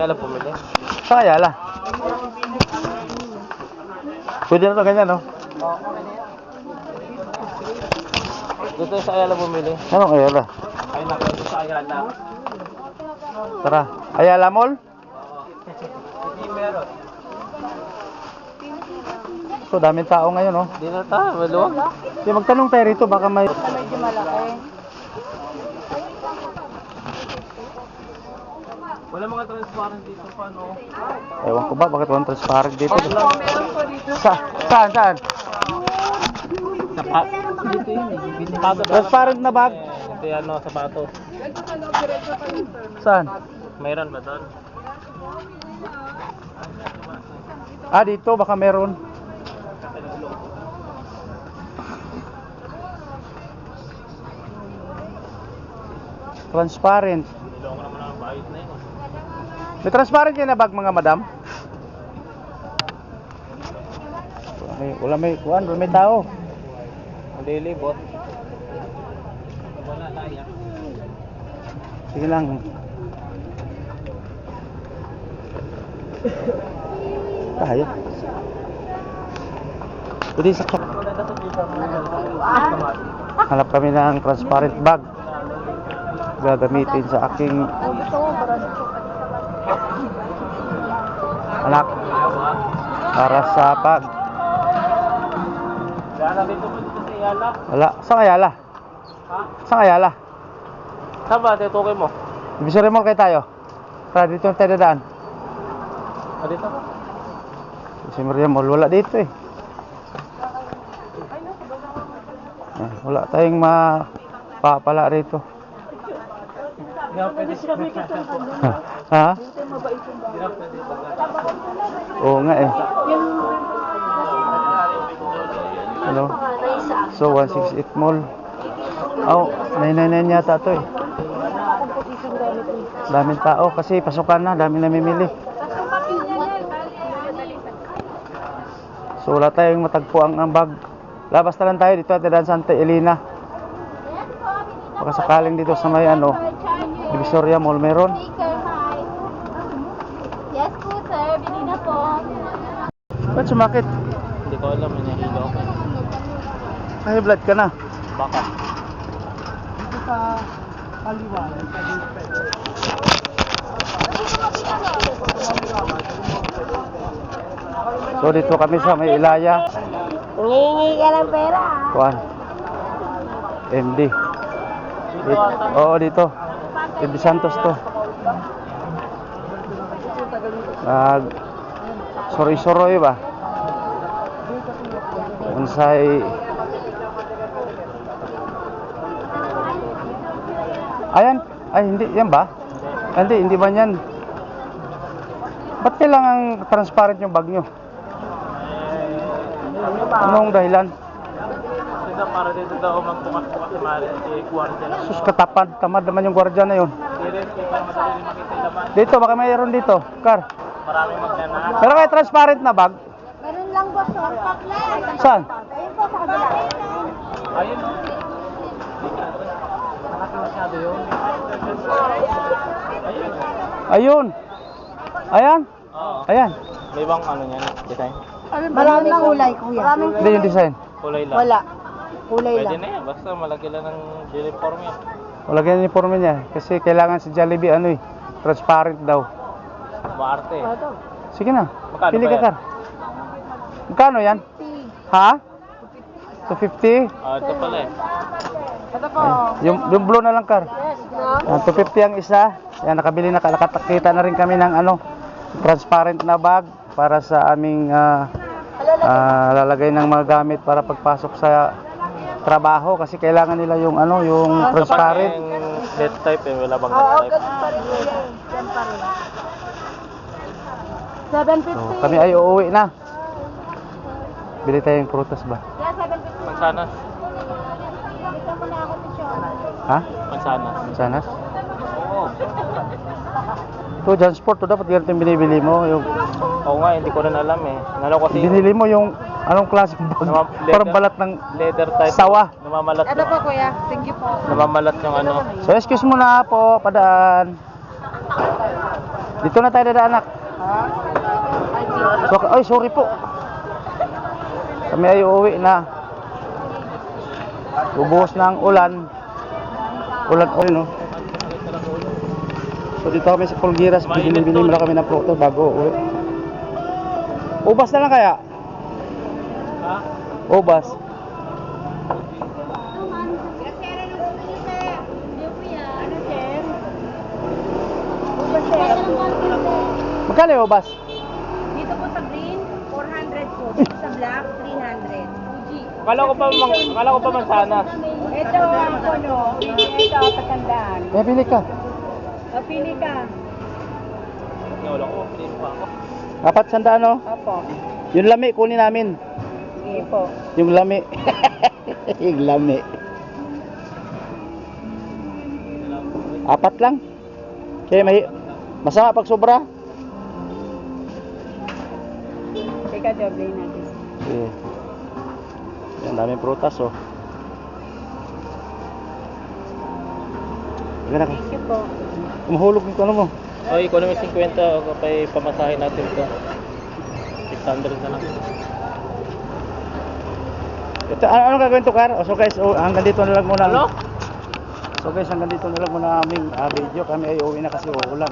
Kaya lang pumili. Sa Ayala. Pwede na to ganyan, no? Dito sa Ayala bumili. Anong Ayala? Ay, naku, dito sa Ayala. Tara. Ayala Mall? Hindi meron. So, daming tao ngayon, no? Hindi na tayo, maluwag. Sige, magtanong tayo rito, baka may... Medyo malaki. Wala mga transparent dito pa, no? Ewan ko ba, bakit walang transparent dito? Meron po dito. Sa, saan, saan? Sapa. Dito yun, eh. Transparent na bag? Eh, Ito yan, no, sapato. Saan? Mayroon ba doon? Ah, dito, baka meron. Transparent. Niloko naman ang bayad na yun. May transparent kayo na bag mga madam? Wala may, wala may, kuhan, wala may tao. Hindi libot. Wala tayo. Sige lang. Tayo. Pwede sa Hanap kami ng transparent bag. Gagamitin sa aking anak para sa pag. Kaya dito mo dito sa Ayala. Wala. Saan Ayala? Ha? Saan Ayala? Saan ba? Tutukoy mo. Divisory Mall kayo tayo. Tara, dito yung tayo dadaan. Ah, dito? Divisory Mall, wala dito eh. Ah, wala tayong mapapala rito. Hindi ako pwede ha? Oo nga eh. Ano? So, 168 Mall. Oh, 999 yata to eh. Daming tao kasi pasukan na, daming namimili. So wala tayong matagpuan ang bag. Labas na lang tayo dito at Dan Santa Elena. Baka sakaling dito sa may ano, Divisoria Mall meron. Yes po, sir. Bili na po. Ba't sumakit? Hindi ko alam, may nahilo ako. High blood ka na. Baka. So dito kami sa may Ilaya. Humingi ka ng pera. Kuan. MD. Dito. Oo, dito. MD Santos to. Nag soroy-soroy ba? Unsay Ayan, ay hindi yan ba? Hindi, hindi ba yan? Ba't kailangan transparent yung bag nyo? Anong dahilan? Dito para dito daw magbukas-bukas si Marin, si Guardia na. Sus katapad, tamad naman yung gwardiya na yun. Dito, baka mayroon dito. Car. Maraming magnanahas. Pero kaya transparent na bag? Meron lang po, sir. Saan? Ayun po, sa kabila. Ayun. Malaki masyado yun. Ayun. Ayun. Ayan. Oo. Ayan. May bang ano niyan, design? Maraming kulay, kuya. Maraming Hindi yung design. Kulay lang. Wala. Kulay Pwede lang. na yan, basta malaki lang ng uniform yan. Wala ganyan yung uniforme niya. Kasi kailangan si Jollibee ano eh. Transparent daw. Maarte. Sige na. Magkano Pili ba ka, yan? Car. Magkano yan? Ha? 250? Ah, ito pala eh. Ito po. Yung, yung blue na lang, Car. No? Ah, 250 ang isa. Yan, nakabili na, nakatakita na rin kami ng ano, transparent na bag para sa aming ah, ah, lalagay ng mga gamit para pagpasok sa trabaho kasi kailangan nila yung ano, yung transparent. Yung net type eh, wala bang net type? ganun pa rin. Yan pa rin. 750. So, kami ay uuwi na. Bili tayong prutas ba? Yeah, 750. Mansanas. Bigyan mo na ako. Ha? Mansanas. Sanas? Oo. Ito, John Sport, to dapat ganito yung binibili mo. Yung, Oo nga, hindi ko rin alam eh. Ano kasi binili mo yung anong klaseng bag? Nama- Parang balat ng leather type. sawa. Namamalat Ito po kuya. Thank you po. namamalat yung ano. So, excuse mo na po, padaan. Dito na tayo dadaan, anak. So, ay, sorry po. Kami ay uuwi na. Bubuhos na ang ulan. Ulan, ulan, no? So, dito kami sa Pulgiras. Bibili-bili muna kami ng pruto bago uuwi. Ubas na lang kaya? Ha? Ubas. Magkano yung ubas? Dito po sa green, 400 po. Dito sa black, 300. Fuji. Akala ko pa, mang, akala ko pa mansanas. Ito ang kono. Ito, patandaan. Kaya bili ka. O, pili ka. Wala ko, piliin pa ako. Apat sandaan, no? Opo. Yung lami, kunin namin. Sige po. Yung lami. yung lami. Apat lang. Kaya may... Masama pag sobra. Teka, doble natin. Sige. Daming prutas, oh. Na ka. Thank you po. Umahulog yung ano mo. Ay, ikaw naman 50 o kapay pamasahin natin ito. 600 na lang. Ito, ano, ano gagawin to, Kar? O, so guys, oh, hanggang dito na lang muna. Ano? So guys, hanggang dito na lang muna aming ah, video. Kami ay uwi na kasi uulan.